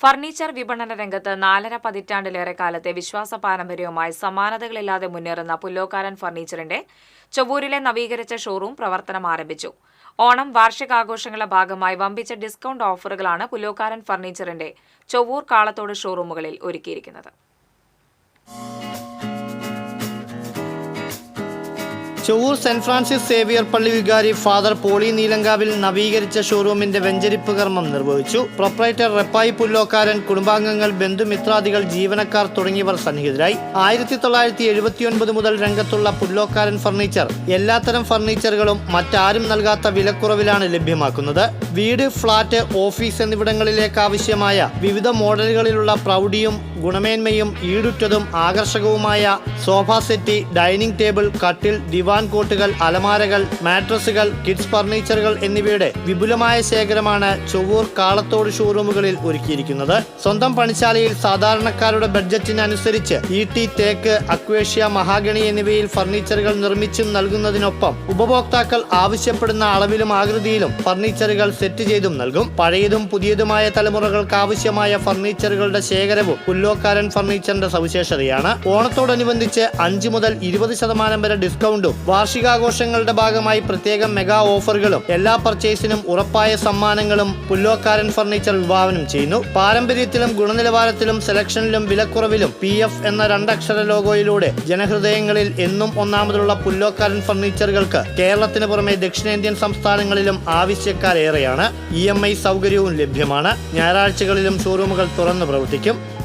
Furniture വിപണന രംഗത്ത് നാലര പതിറ്റാണ്ടിലേറെ കാലത്തെ വിശ്വാസ പാരമ്പര്യവുമായി സമാനതകളില്ലാതെ മുന്നേറുന്ന പുല്ലോക്കാരൻ ഫർണിച്ചറിന്റെ ചൊവ്വൂരിലെ നവീകരിച്ച ഷോറൂം പ്രവർത്തനം ആരംഭിച്ചു. ഓണം വാർഷികാഘോഷങ്ങളുടെ ഭാഗമായി വമ്പിച്ച ഡിസ്കൗണ്ട് ഓഫറുകളാണ് പുല്ലോക്കാരൻ ഫർണിച്ചറിന്റെ ചൊവ്വൂർ കാളത്തോട് ഷോറൂമുകളിൽ ഒരുക്കിയിരിക്കുന്നത്. ചൊവ്വൂർ സെന്റ് ഫ്രാൻസിസ് സേവിയർ പള്ളി വികാരി ഫാദർ പോളി നീലങ്കാവിൽ നവീകരിച്ച ഷോറൂമിന്റെ വെഞ്ചരിപ്പ് കർമ്മം നിർവഹിച്ചു. പ്രൊപ്പറേറ്റർ റെപ്പായി പുല്ലോക്കാരൻ കുടുംബാംഗങ്ങൾ ബന്ധുമിത്രാദികൾ ജീവനക്കാർ തുടങ്ങിയവർ സന്നിഹിതരായി. ആയിരത്തി തൊള്ളായിരത്തി എഴുപത്തിയൊൻപത് മുതൽ രംഗത്തുള്ള പുല്ലോക്കാരൻ ഫർണിച്ചർ. എല്ലാത്തരം ഫർണിച്ചറുകളും മറ്റാരും നൽകാത്ത വിലക്കുറവിലാണ് ലഭ്യമാക്കുന്നത്. വീട് ഫ്ളാറ്റ് ഓഫീസ് എന്നിവിടങ്ങളിലേക്ക് ആവശ്യമായ വിവിധ മോഡലുകളിലുള്ള പ്രൗഢിയും ഗുണമേന്മയും ഈടുറ്റതും ആകർഷകവുമായ സോഫ സെറ്റി ഡൈനിങ് ടേബിൾ കട്ടിൽ ദിവാൻ കോട്ടുകൾ അലമാരകൾ മാട്രസുകൾ കിഡ്സ് ഫർണിച്ചറുകൾ എന്നിവയുടെ വിപുലമായ ശേഖരമാണ് ചൊവ്വൂർ കാളത്തോട് ഷോറൂമുകളിൽ ഒരുക്കിയിരിക്കുന്നത്. സ്വന്തം പണിശാലയിൽ സാധാരണക്കാരുടെ ബഡ്ജറ്റിനനുസരിച്ച് ഇ ടി തേക്ക് അക്വേഷ്യ മഹാഗണി എന്നിവയിൽ ഫർണിച്ചറുകൾ നിർമ്മിച്ചും നൽകുന്നതിനൊപ്പം ഉപഭോക്താക്കൾ ആവശ്യപ്പെടുന്ന അളവിലും ആകൃതിയിലും ഫർണിച്ചറുകൾ സെറ്റ് ചെയ്തും നൽകും. പഴയതും പുതിയതുമായ തലമുറകൾക്ക് ആവശ്യമായ ഫർണിച്ചറുകളുടെ ശേഖരവും പുല്ലോക്കാരൻ ഫർണിച്ചറിന്റെ സവിശേഷതയാണ്. ഓണത്തോടനുബന്ധിച്ച് അഞ്ച് മുതൽ ഇരുപത് ശതമാനം വരെ ഡിസ്കൗണ്ടും വാർഷികാഘോഷങ്ങളുടെ ഭാഗമായി പ്രത്യേകം മെഗാ ഓഫറുകളും എല്ലാ പർച്ചേസിനും ഉറപ്പായ സമ്മാനങ്ങളും പുല്ലോക്കാരൻ ഫർണിച്ചർ വിഭാവനം ചെയ്യുന്നു. പാരമ്പര്യത്തിലും ഗുണനിലവാരത്തിലും സെലക്ഷനിലും വിലക്കുറവിലും പി എഫ് എന്ന രണ്ടക്ഷര ലോഗോയിലൂടെ ജനഹൃദയങ്ങളിൽ എന്നും ഒന്നാമതുള്ള പുല്ലോക്കാരൻ ഫർണിച്ചറുകൾക്ക് കേരളത്തിന് പുറമെ ദക്ഷിണേന്ത്യൻ സംസ്ഥാനങ്ങളിലും ആവശ്യക്കാരേറെയാണ്. ഇ എം ഐ സൗകര്യവും ലഭ്യമാണ്. ഞായറാഴ്ചകളിലും ഷോറൂമുകൾ തുറന്നു പ്രവർത്തിക്കും.